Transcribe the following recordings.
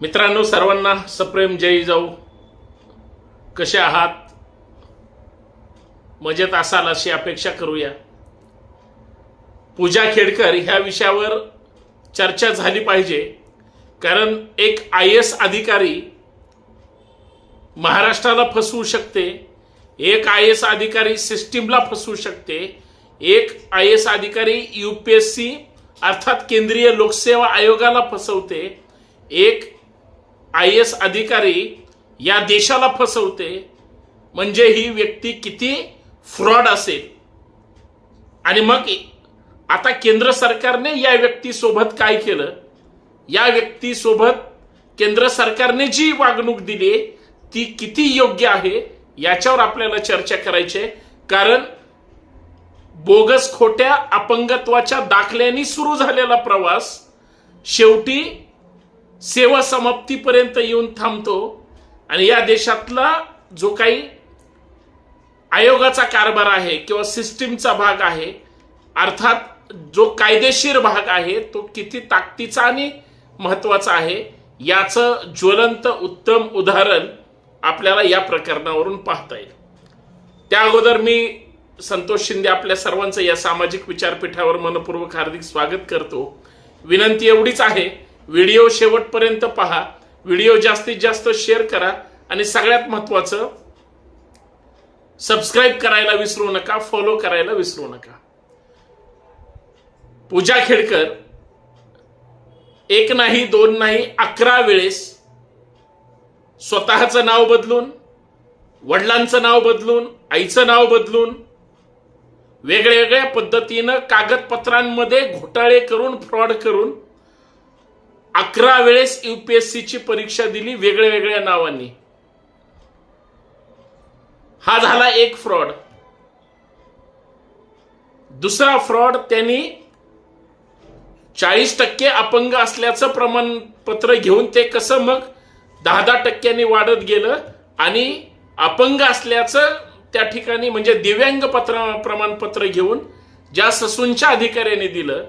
मित्रांनो सर्वांना सप्रेम जय जाऊ. कसे आहात? मजेत असाल अशी अपेक्षा करूया. पूजा खेडकर ह्या विषयावर चर्चा झाली पाहिजे. कारण एक आय एस अधिकारी महाराष्ट्राला फसवू शकते एक आय एस अधिकारी सिस्टीमला फसवू शकते एक आय एस अधिकारी यू पी एस सी अर्थात केंद्रीय लोकसेवा आयोगाला फसवते एक आय एस अधिकारी या देशाला फसवते म्हणजे ही व्यक्ती किती फ्रॉड असेल. आणि मग आता केंद्र सरकारने या व्यक्तीसोबत काय केलं? या व्यक्तीसोबत केंद्र सरकारने जी वागणूक दिली ती किती योग्य आहे याच्यावर आपल्याला चर्चा करायची कारण बोगस खोट्या अपंगत्वाच्या दाखल्याने सुरू झालेला प्रवास शेवटी सेवा समाप्तीपर्यंत येऊन थांबतो. आणि या देशातला जो काही आयोगाचा कारभार आहे किंवा सिस्टीमचा भाग आहे अर्थात जो कायदेशीर भाग आहे तो किती ताकदीचा आणि महत्त्वाचा आहे याचं ज्वलंत उत्तम उदाहरण आपल्याला या प्रकरणावरून पाहता येईल. त्या अगोदर मी संतोष शिंदे आपल्या सर्वांचं या सामाजिक विचारपीठावर मनपूर्वक हार्दिक स्वागत करतो. विनंती एवढीच आहे व्हिडिओ शेवटपर्यंत पहा. व्हिडिओ जास्तीत जास्त शेअर करा. आणि सगळ्यात महत्वाचं सबस्क्राईब करायला विसरू नका फॉलो करायला विसरू नका. पूजा खेडकर एक नाही दोन नाही अकरा वेळेस स्वतःचं नाव बदलून वडिलांचं नाव बदलून आईचं नाव बदलून वेगळ्या पद्धतीनं कागदपत्रांमध्ये घोटाळे करून फ्रॉड करून अकरा वेळेस युपीएससीची परीक्षा दिली वेगळ्या वेगळ्या नावांनी. हा झाला एक फ्रॉड. दुसरा फ्रॉड त्यांनी चाळीस टक्के अपंग असल्याचं प्रमाणपत्र घेऊन ते कसं मग दहा दहा टक्क्यांनी वाढत गेलं आणि अपंग असल्याचं त्या ठिकाणी म्हणजे दिव्यांग पत्र प्रमाणपत्र घेऊन ज्या ससूंच्या अधिकाऱ्याने दिलं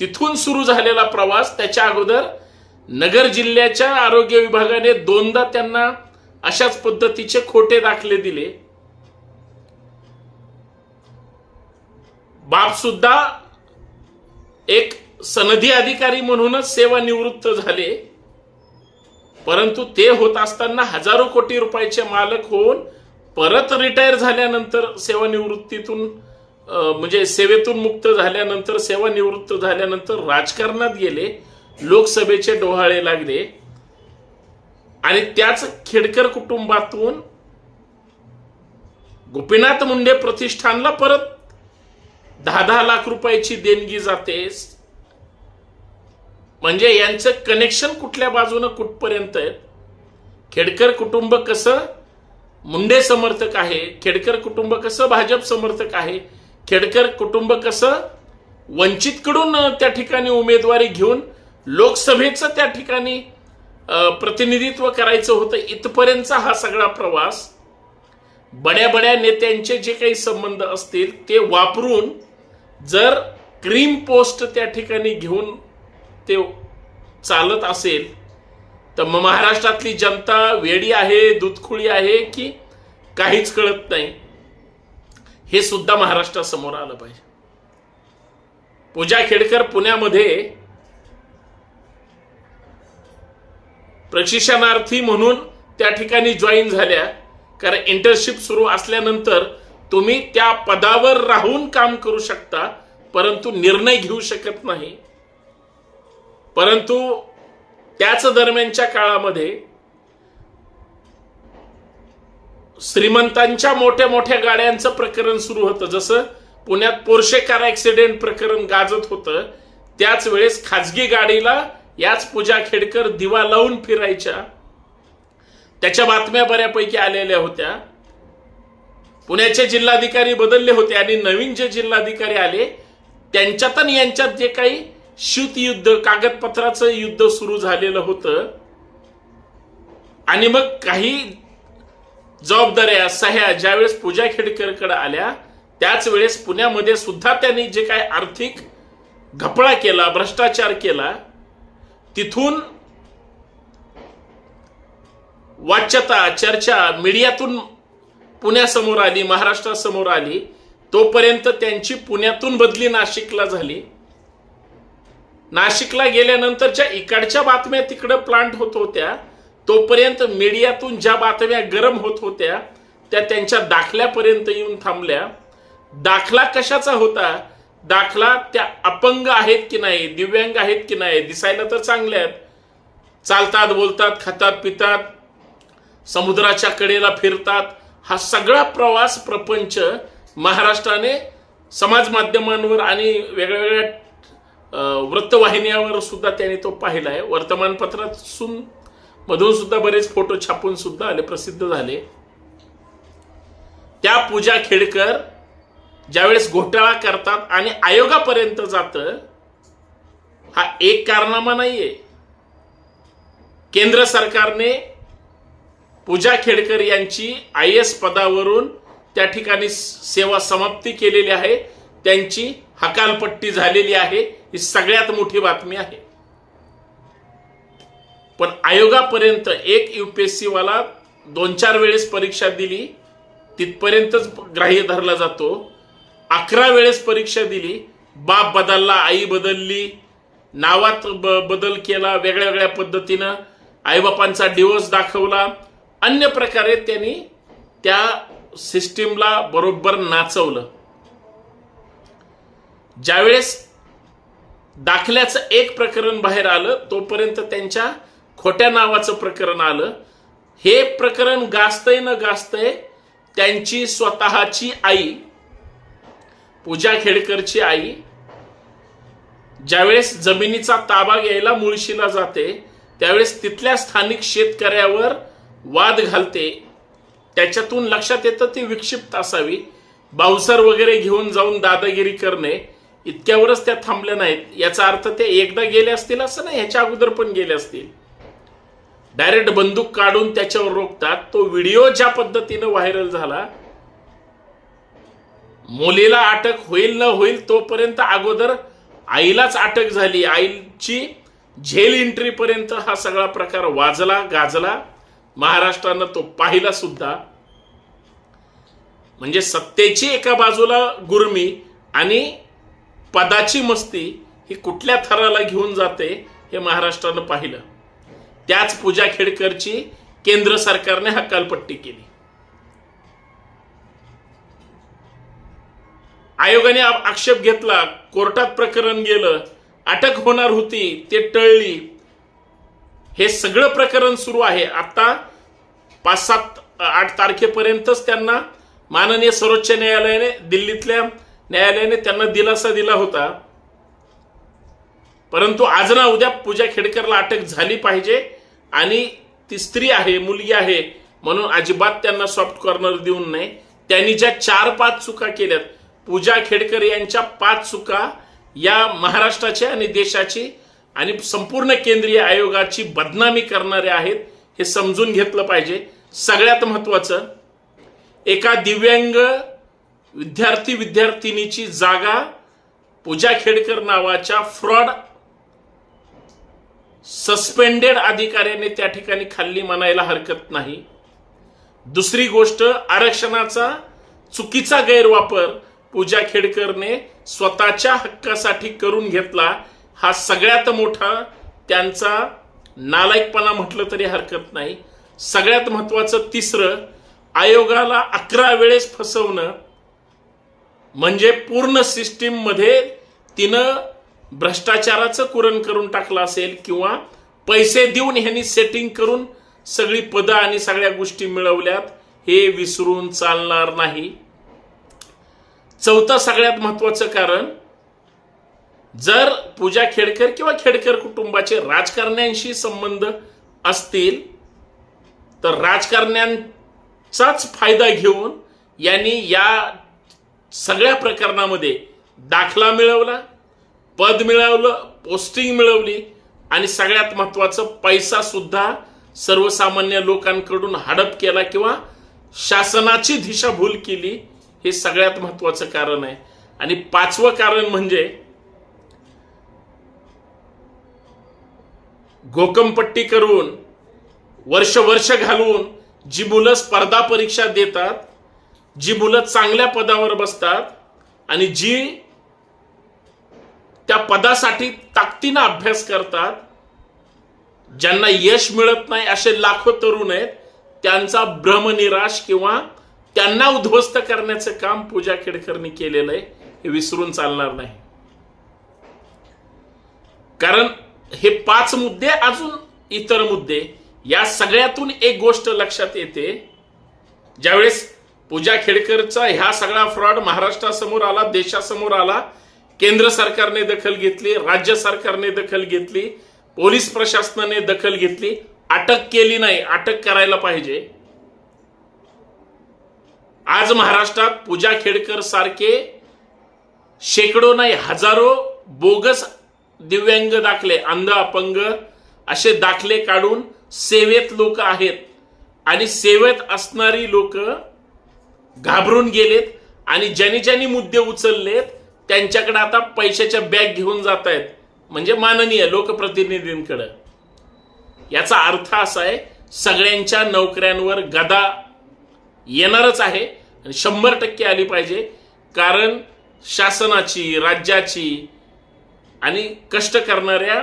तिथून सुरू झालेला प्रवास त्याच्या अगोदर नगर जिल्ह्याच्या आरोग्य विभागाने दोनदा त्यांना अशाच पद्धतीचे खोटे दाखले दिले. बाप सुद्धा एक सनदी अधिकारी म्हणूनच सेवानिवृत्त झाले. परंतु ते होत असताना हजारो कोटी रुपयाचे मालक होऊन परत रिटायर झाल्यानंतर सेवानिवृत्तीतून म्हणजे सेवेतून मुक्त झाल्यानंतर सेवानिवृत्त झाल्यानंतर राजकारणात गेले लोकसभेचे डोहाळे लागले. आणि त्याच खेडकर कुटुंबातून गोपीनाथ मुंडे प्रतिष्ठानला परत दहा दहा लाख रुपयाची देणगी जाते. म्हणजे यांचं कनेक्शन कुठल्या बाजूनं कुठपर्यंत आहे? खेडकर कुटुंब कसं मुंडे समर्थक आहे? खेडकर कुटुंब कसं भाजप समर्थक आहे? खेडकर कुटुंब कसं वंचितकडून त्या ठिकाणी उमेदवारी घेऊन लोकसभेचं त्या ठिकाणी प्रतिनिधित्व करायचं होतं इथपर्यंतचा हा सगळा प्रवास. बड्या बड्या नेत्यांचे जे काही संबंध असतील ते वापरून जर क्रीम पोस्ट त्या ठिकाणी घेऊन ते चालत असेल तर मग महाराष्ट्रातली जनता वेडी आहे दुधखुळी आहे की काहीच कळत नाही. हे सुद्धा महाराष्ट्रासमोर आलं पाहिजे. पूजा खेडकर पुण्यामध्ये प्रशिक्षणार्थी म्हणून त्या ठिकाणी जॉईन झाल्या. कारण इंटर्नशिप सुरू असल्यानंतर तुम्ही त्या पदावर राहून काम करू शकता परंतु निर्णय घेऊ शकत नाही. परंतु त्याच दरम्यानच्या काळामध्ये श्रीमंतांच्या मोठ्या मोठ्या गाड्यांचं प्रकरण सुरू होतं. जसं पुण्यात पोर्शे कार ऍक्सिडेंट प्रकरण गाजत होतं त्याच वेळेस खाजगी गाडीला याच पूजा खेडकर दिवा लावून फिरायच्या. त्याच्या बातम्या बऱ्यापैकी आलेल्या होत्या. पुण्याचे जिल्हाधिकारी बदलले होते आणि नवीन जे जिल्हाधिकारी आले त्यांच्यात आणि यांच्यात जे काही शीत युद्ध कागदपत्राचं युद्ध सुरू झालेलं होतं. आणि मग काही जबाबदाऱ्या सह्या ज्यावेळेस पूजा खेडकरकडे आल्या त्याच वेळेस पुण्यामध्ये सुद्धा त्यांनी जे काय आर्थिक घपळा केला भ्रष्टाचार केला तिथून वाच्यता चर्चा मीडियातून पुण्यासमोर आली महाराष्ट्रासमोर आली तोपर्यंत त्यांची पुण्यातून बदली नाशिकला झाली. नाशिकला गेल्यानंतरच्या इकडच्या बातम्या तिकडं प्लांट होत होत्या. तोपर्यंत मीडियातून ज्या बातम्या गरम होत होत्या त्या त्यांच्या दाखल्यापर्यंत येऊन थांबल्या. दाखला कशाचा होता? दाखला त्या अपंग आहेत की नाही दिव्यांग आहेत की नाही दिसायला तर चांगल्या आहेत. चालतात बोलतात खातात पितात समुद्राच्या कडेला फिरतात. हा सगळा प्रवास प्रपंच महाराष्ट्राने समाज माध्यमांवर आणि वेगळ्या वेगळ्या वृत्तवाहिन्यावर सुद्धा त्याने तो पाहिला आहे. वर्तमानपत्रात सुन मधून सुद्धा बरेच फोटो छापून सुद्धा आले प्रसिद्ध झाले. त्या पूजा खेडकर ज्यावेळेस घोटाळा करतात आणि आयोगापर्यंत जातं हा एक कारनामा नाहीये. केंद्र सरकारने पूजा खेडकर यांची आय एस पदावरून त्या ठिकाणी सेवा समाप्ती केलेली आहे. त्यांची हकालपट्टी झालेली आहे. ही सगळ्यात मोठी बातमी आहे. पण आयोगापर्यंत एक युपीएससी वाला दोन चार वेळेस परीक्षा दिली तिथपर्यंतच ग्राह्य धरला जातो. अकरा वेळेस परीक्षा दिली बाप बदलला आई बदलली नावात ब- बदल केला वेगळ्या वेगळ्या पद्धतीनं आईबापांचा डिवोर्स दाखवला. अन्य प्रकारे त्यांनी त्या सिस्टीमला बरोबर नाचवलं. ज्यावेळेस दाखल्याचं एक प्रकरण बाहेर आलं तोपर्यंत त्यांच्या खोट्या नावाचं प्रकरण आलं. हे प्रकरण गाजतंय न गाजतंय त्यांची स्वतःची आई पूजा खेडकरची आई ज्यावेळेस जमिनीचा ताबा घ्यायला मुळशीला जाते त्यावेळेस तिथल्या स्थानिक शेतकऱ्यावर वाद घालते. त्याच्यातून लक्षात येतं ती विक्षिप्त असावी. बावसर वगैरे घेऊन जाऊन दादागिरी करणे इतक्यावरच त्या थांबल्या नाहीत. याचा अर्थ ते एकदा गेले असतील असं नाही ह्याच्या अगोदर पण गेले असतील. डायरेक्ट बंदूक काढून त्याच्यावर रोखतात. तो व्हिडिओ ज्या पद्धतीनं व्हायरल झाला मुलीला अटक होईल न होईल तोपर्यंत अगोदर आईलाच अटक झाली. आईची झेल एंट्री पर्यंत हा सगळा प्रकार वाजला गाजला. महाराष्ट्रानं तो पाहिला सुद्धा. म्हणजे सत्तेची एका बाजूला गुरमी आणि पदाची मस्ती ही कुठल्या थराला घेऊन जाते हे महाराष्ट्रानं पाहिलं. त्याच पूजा खेडकरची केंद्र सरकारने हकालपट्टी केली. आयोगाने आक्षेप घेतला कोर्टात प्रकरण गेलं अटक होणार होती ते टळली. हे सगळं प्रकरण सुरू आहे. आता पाच सात आठ तारखेपर्यंतच त्यांना माननीय सर्वोच्च न्यायालयाने दिल्लीतल्या न्यायालयाने त्यांना दिलासा दिला होता. परंतु आज ना उद्या पूजा खेडकरला अटक झाली पाहिजे. आणि ती स्त्री आहे मुलगी आहे म्हणून अजिबात त्यांना सॉफ्ट कॉर्नर देऊन नये त्यांनी ज्या चार पाच चुका केल्यात पूजा खेडकर यांच्या पाच चुका या महाराष्ट्राच्या आणि देशाची आणि संपूर्ण केंद्रीय आयोगाची बदनामी करणारे आहेत हे समजून घेतलं पाहिजे. सगळ्यात महत्वाचं एका दिव्यांग विद्यार्थी विद्यार्थिनीची जागा पूजा खेडकर नावाच्या फ्रॉड सस्पेंडेड अधिकाऱ्याने त्या ठिकाणी खाल्ली म्हणायला हरकत नाही. दुसरी गोष्ट आरक्षणाचा चुकीचा गैरवापर पूजा खेडकरने स्वतःच्या हक्कासाठी करून घेतला हा सगळ्यात मोठा त्यांचा नालायकपणा म्हटलं तरी हरकत नाही. सगळ्यात महत्वाचं तिसरं आयोगाला अकरा वेळेस फसवणं म्हणजे पूर्ण सिस्टीममध्ये तिनं भ्रष्टाचाराचं कुरण करून टाकलं असेल किंवा पैसे देऊन ह्यांनी सेटिंग करून सगळी पदं आणि सगळ्या गोष्टी मिळवल्यात हे विसरून चालणार नाही. चौथं सगळ्यात महत्वाचं कारण जर पूजा खेडकर किंवा खेडकर कुटुंबाचे राजकारण्यांशी संबंध असतील तर राजकारण्यांचाच फायदा घेऊन यांनी या सगळ्या प्रकरणामध्ये दाखला मिळवला पद मिळवलं पोस्टिंग मिळवली आणि सगळ्यात महत्वाचं पैसा सुद्धा सर्वसामान्य लोकांकडून हडप केला किंवा शासनाची दिशाभूल केली हे सगळ्यात महत्वाचं कारण आहे. आणि पाचवं कारण म्हणजे गोकमपट्टी करून वर्ष वर्ष घालून जी मुलं स्पर्धा परीक्षा देतात जी मुलं चांगल्या पदावर बसतात आणि जी त्या पदासाठी ताकदीनं अभ्यास करतात. ज्यांना यश मिळत नाही असे लाखो तरुण आहेत त्यांचा भ्रमनिराश किंवा त्यांना उद्ध्वस्त करण्याचं काम पूजा खेडकरनी केलेलं आहे हे विसरून चालणार नाही. कारण हे पाच मुद्दे अजून इतर मुद्दे या सगळ्यातून एक गोष्ट लक्षात येते. ज्यावेळेस पूजा खेडकरचा ह्या सगळा फ्रॉड महाराष्ट्रासमोर आला देशासमोर आला केंद्र सरकारने दखल घेतली राज्य सरकारने दखल घेतली पोलीस प्रशासनाने दखल घेतली. अटक केली नाही अटक करायला पाहिजे. आज महाराष्ट्रात पूजा खेडकर सारखे शेकडो नाही हजारो बोगस दिव्यांग दाखले अंध अपंग असे दाखले काढून सेवेत लोक आहेत. आणि सेवेत असणारी लोक घाबरून गेलेत आणि ज्यांनी ज्यांनी मुद्दे उचललेत त्यांच्याकडे आता पैशाच्या बॅग घेऊन जात आहेत म्हणजे माननीय लोकप्रतिनिधींकडे. याचा अर्थ असा आहे सगळ्यांच्या नोकऱ्यांवर गदा येणारच आहे आणि शंभर टक्के आली पाहिजे. कारण शासनाची राज्याची आणि कष्ट करणाऱ्या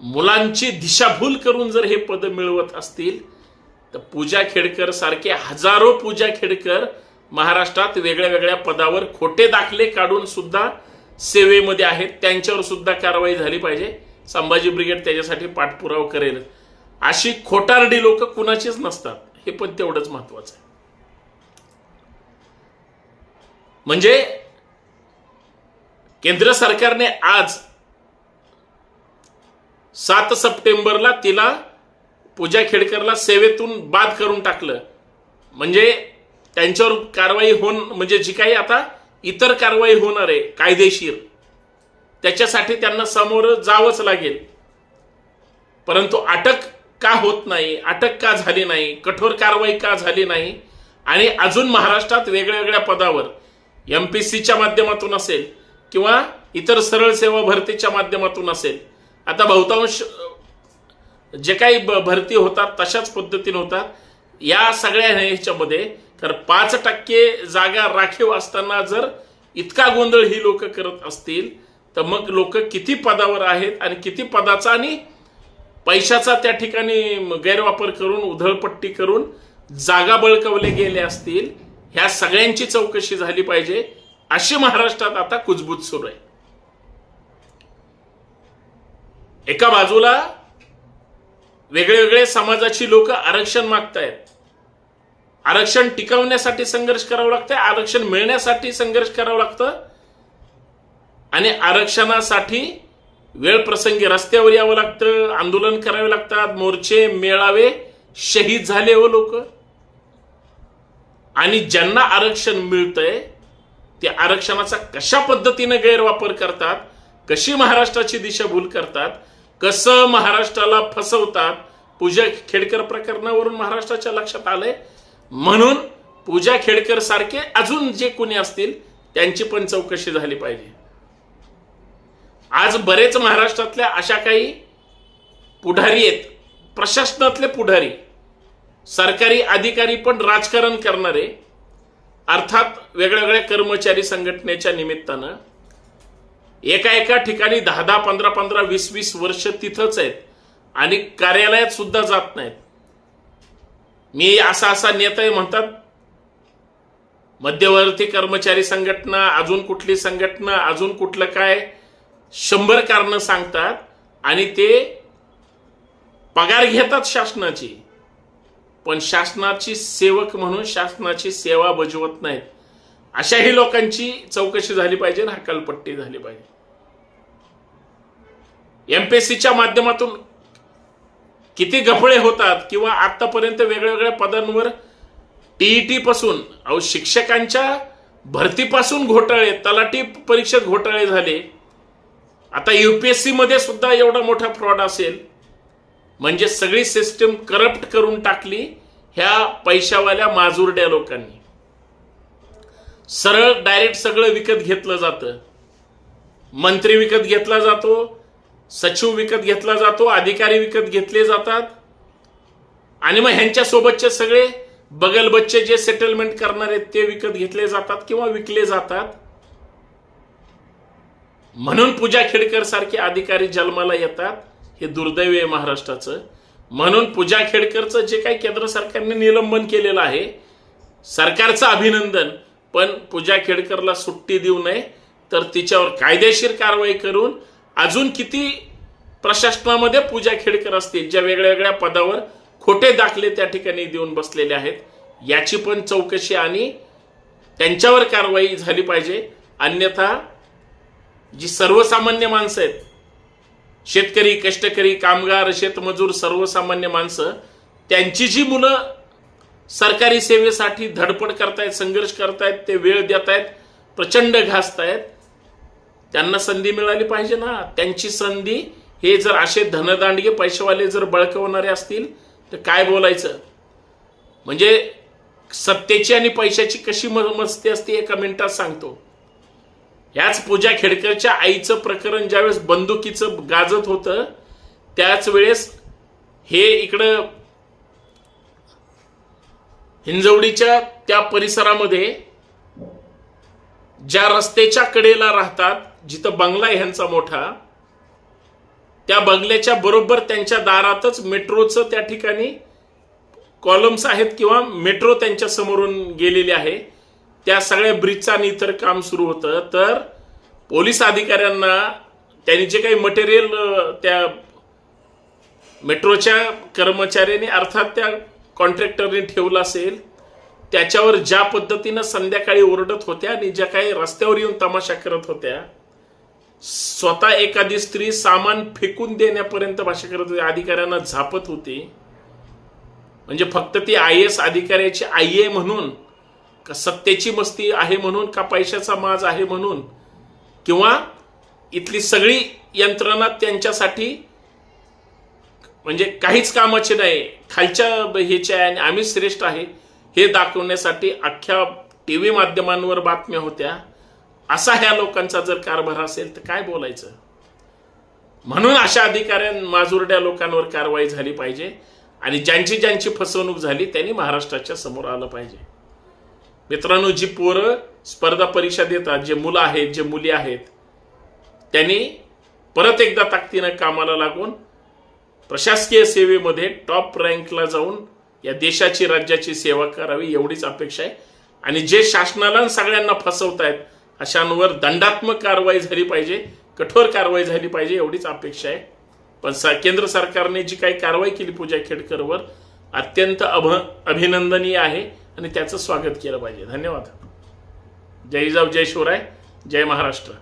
मुलांची दिशाभूल करून जर हे पद मिळवत असतील तर पूजा खेडकर सारखे हजारो पूजा खेडकर महाराष्ट्रात वेगळ्या वेगळ्या पदावर खोटे दाखले काढून सुद्धा सेवेमध्ये आहेत. त्यांच्यावर सुद्धा कारवाई झाली पाहिजे. संभाजी ब्रिगेड त्याच्यासाठी पाठपुरावा करेल. अशी खोटारडी लोक कुणाचीच नसतात. हे पण तेवढंच महत्वाचं आहे. म्हणजे केंद्र सरकारने आज सात सप्टेंबरला तिला पूजा खेडकरला सेवेतून बाद करून टाकलं. म्हणजे त्यांच्यावर कारवाई होऊन म्हणजे जी काही आता इतर कारवाई होणार आहे कायदेशीर त्याच्यासाठी त्यांना समोर जावंच लागेल. परंतु अटक का होत नाही अटक का झाली नाही कठोर कारवाई का झाली नाही आणि अजून महाराष्ट्रात वेगळ्या वेगळ्या पदावर एम पी सीच्या माध्यमातून असेल किंवा इतर सरळ सेवा भरतीच्या माध्यमातून असेल आता बहुतांश जे काही भरती होतात तशाच पद्धतीने होतात या सगळ्या ह्याच्यामध्ये तर पाच टक्के जागा राखीव असताना जर इतका गोंधळ ही लोक करत असतील तर मग लोक किती पदावर आहेत आणि किती पदाचा आणि पैशाचा त्या ठिकाणी गैरवापर करून उधळपट्टी करून जागा बळकवले गेले असतील ह्या सगळ्यांची चौकशी झाली पाहिजे. अशी महाराष्ट्रात आता कुजबूज सुरू आहे. एका बाजूला वेगळे वेगळे समाजाची लोक आरक्षण मागतायत. आरक्षण टिकवण्यासाठी संघर्ष करावं लागतंय आरक्षण मिळण्यासाठी संघर्ष करावं लागतं. आणि आरक्षणासाठी वेळ प्रसंगी रस्त्यावर यावं लागतं आंदोलन करावे लागतात मोर्चे मेळावे शहीद झाले हो लोक. आणि ज्यांना आरक्षण मिळतंय ते आरक्षणाचा कशा पद्धतीने गैरवापर करतात कशी महाराष्ट्राची दिशाभूल करतात कसं महाराष्ट्राला फसवतात पूजा खेडकर प्रकरणावरून महाराष्ट्राच्या लक्षात आलंय. म्हणून पूजा खेडकर सारखे अजून जे कोणी असतील त्यांची पण चौकशी झाली पाहिजे. आज बरेच महाराष्ट्रातल्या अशा काही पुढारी आहेत. प्रशासनातले पुढारी. सरकारी अधिकारी पण राजकारण करणारे. अर्थात वेगळ्या वेगळ्या कर्मचारी संघटनेच्या निमित्तानं. एका एका ठिकाणी दहा दहा पंधरा पंधरा वीस वीस वर्ष तिथंच आहेत. आणि कार्यालयात सुद्धा जात नाहीत. मी असा असा नेता आहे म्हणतात. मध्यवर्ती कर्मचारी संघटना अजून कुठली संघटना अजून कुठलं काय शंभर कारणं सांगतात आणि ते पगार घेतात शासनाची. पण शासनाची सेवक म्हणून शासनाची सेवा बजवत नाहीत. अशाही लोकांची चौकशी झाली पाहिजे हकालपट्टी झाली पाहिजे. एमपीएससीच्या माध्यमातून किती गफळे होतात किंवा आतापर्यंत वेगळ्या वेगळ्या पदांवर टीईटी पासून अहो शिक्षकांच्या भरतीपासून घोटाळे तलाठी परीक्षेत घोटाळे झाले. आता युपीएससी मध्ये सुद्धा एवढा मोठा फ्रॉड असेल. म्हणजे सगळी सिस्टम करप्ट करून टाकली ह्या पैशावाल्या माजुरड्या लोकांनी. सरळ डायरेक्ट सगळं विकत घेतलं जातं. मंत्री विकत घेतला जातो. सचिव विकत घेतला जातो अधिकारी विकत घेतले जातात. आणि मग ह्यांच्या सोबतचे सगळे बगल बच्चे जे सेटलमेंट करणार आहेत ते विकत घेतले जातात किंवा विकले जातात. म्हणून पूजा खेडकर सारखे अधिकारी जन्माला येतात. हे दुर्दैव आहे महाराष्ट्राचं. म्हणून पूजा खेडकरचं जे काही केंद्र सरकारने निलंबन केलेलं आहे सरकारचं अभिनंदन पण पूजा खेडकरला सुट्टी देऊ नये तर तिच्यावर कायदेशीर कारवाई करून अजून किती प्रशासनामध्ये पूजा खेडकर असतील ज्या वेगळ्या वेगळ्या पदावर खोटे दाखले त्या ठिकाणी देऊन बसलेले आहेत याची पण चौकशी आणि त्यांच्यावर कारवाई झाली पाहिजे. अन्यथा जी सर्वसामान्य माणसं आहेत शेतकरी कष्टकरी कामगार शेतमजूर सर्वसामान्य माणसं त्यांची जी मुलं सरकारी सेवेसाठी धडपड करतायत संघर्ष करतायत ते वेळ देत आहेत प्रचंड घासतायत त्यांना संधी मिळाली पाहिजे ना. त्यांची संधी हे जर असे धनदांडगे पैसेवाले जर बळकवणारे असतील तर काय बोलायचं? म्हणजे सत्तेची आणि पैशाची कशी म- मस्ती असते एका मिनिटात सांगतो. ह्याच पूजा खेडकरच्या आईचं प्रकरण ज्यावेळेस बंदुकीचं गाजत होतं त्याच वेळेस हे इकडं हिंजवडीच्या त्या परिसरामध्ये ज्या रस्त्याच्या कडेला राहतात जिथं बंगला आहे ह्यांचा मोठा त्या बंगल्याच्या बरोबर त्यांच्या दारातच मेट्रोचं त्या ठिकाणी कॉलम्स आहेत किंवा मेट्रो त्यांच्या समोरून गेलेली आहे. त्या सगळ्या ब्रिजचं आणि इतर काम सुरू होतं. तर पोलीस अधिकाऱ्यांना त्यांनी जे काही मटेरियल त्या मेट्रोच्या कर्मचाऱ्यांनी अर्थात त्या कॉन्ट्रॅक्टरने ठेवलं असेल त्याच्यावर ज्या पद्धतीनं संध्याकाळी ओरडत होत्या आणि ज्या काही रस्त्यावर येऊन तमाशा करत होत्या स्वतः एखादी स्त्री सामान फेकून देण्यापर्यंत भाषा करत होती अधिकाऱ्यांना झापत होती. म्हणजे फक्त ती आय एस अधिकाऱ्याची आई आहे म्हणून का सत्तेची मस्ती आहे म्हणून का पैशाचा माज आहे म्हणून किंवा इथली सगळी यंत्रणा त्यांच्यासाठी म्हणजे काहीच कामाचे नाही खालच्या ह्याचे आहे आणि आम्ही श्रेष्ठ आहे हे दाखवण्यासाठी अख्ख्या टी व्ही माध्यमांवर बातम्या होत्या. असा ह्या लोकांचा जर कारभार असेल तर काय बोलायचं? म्हणून अशा अधिकाऱ्यां माजुरड्या लोकांवर कारवाई झाली पाहिजे आणि ज्यांची ज्यांची फसवणूक झाली त्यांनी महाराष्ट्राच्या समोर आलं पाहिजे. मित्रांनो जी पोरं स्पर्धा परीक्षा देतात जे मुलं आहेत जे मुली आहेत त्यांनी परत एकदा ताकदीनं कामाला लागून प्रशासकीय सेवेमध्ये टॉप रँकला जाऊन या देशाची राज्याची सेवा करावी एवढीच अपेक्षा आहे. आणि जे शासनाला सगळ्यांना फसवतायत अशांवर दंडात्मक कारवाई झाली पाहिजे कठोर कारवाई झाली पाहिजे एवढीच अपेक्षा आहे. पण सा केंद्र सरकारने जी काही कारवाई केली पूजा खेडकरवर अत्यंत अभ अभिनंदनीय आहे आणि त्याचं स्वागत केलं पाहिजे. धन्यवाद. जय जाव जय शिवराय जय महाराष्ट्र.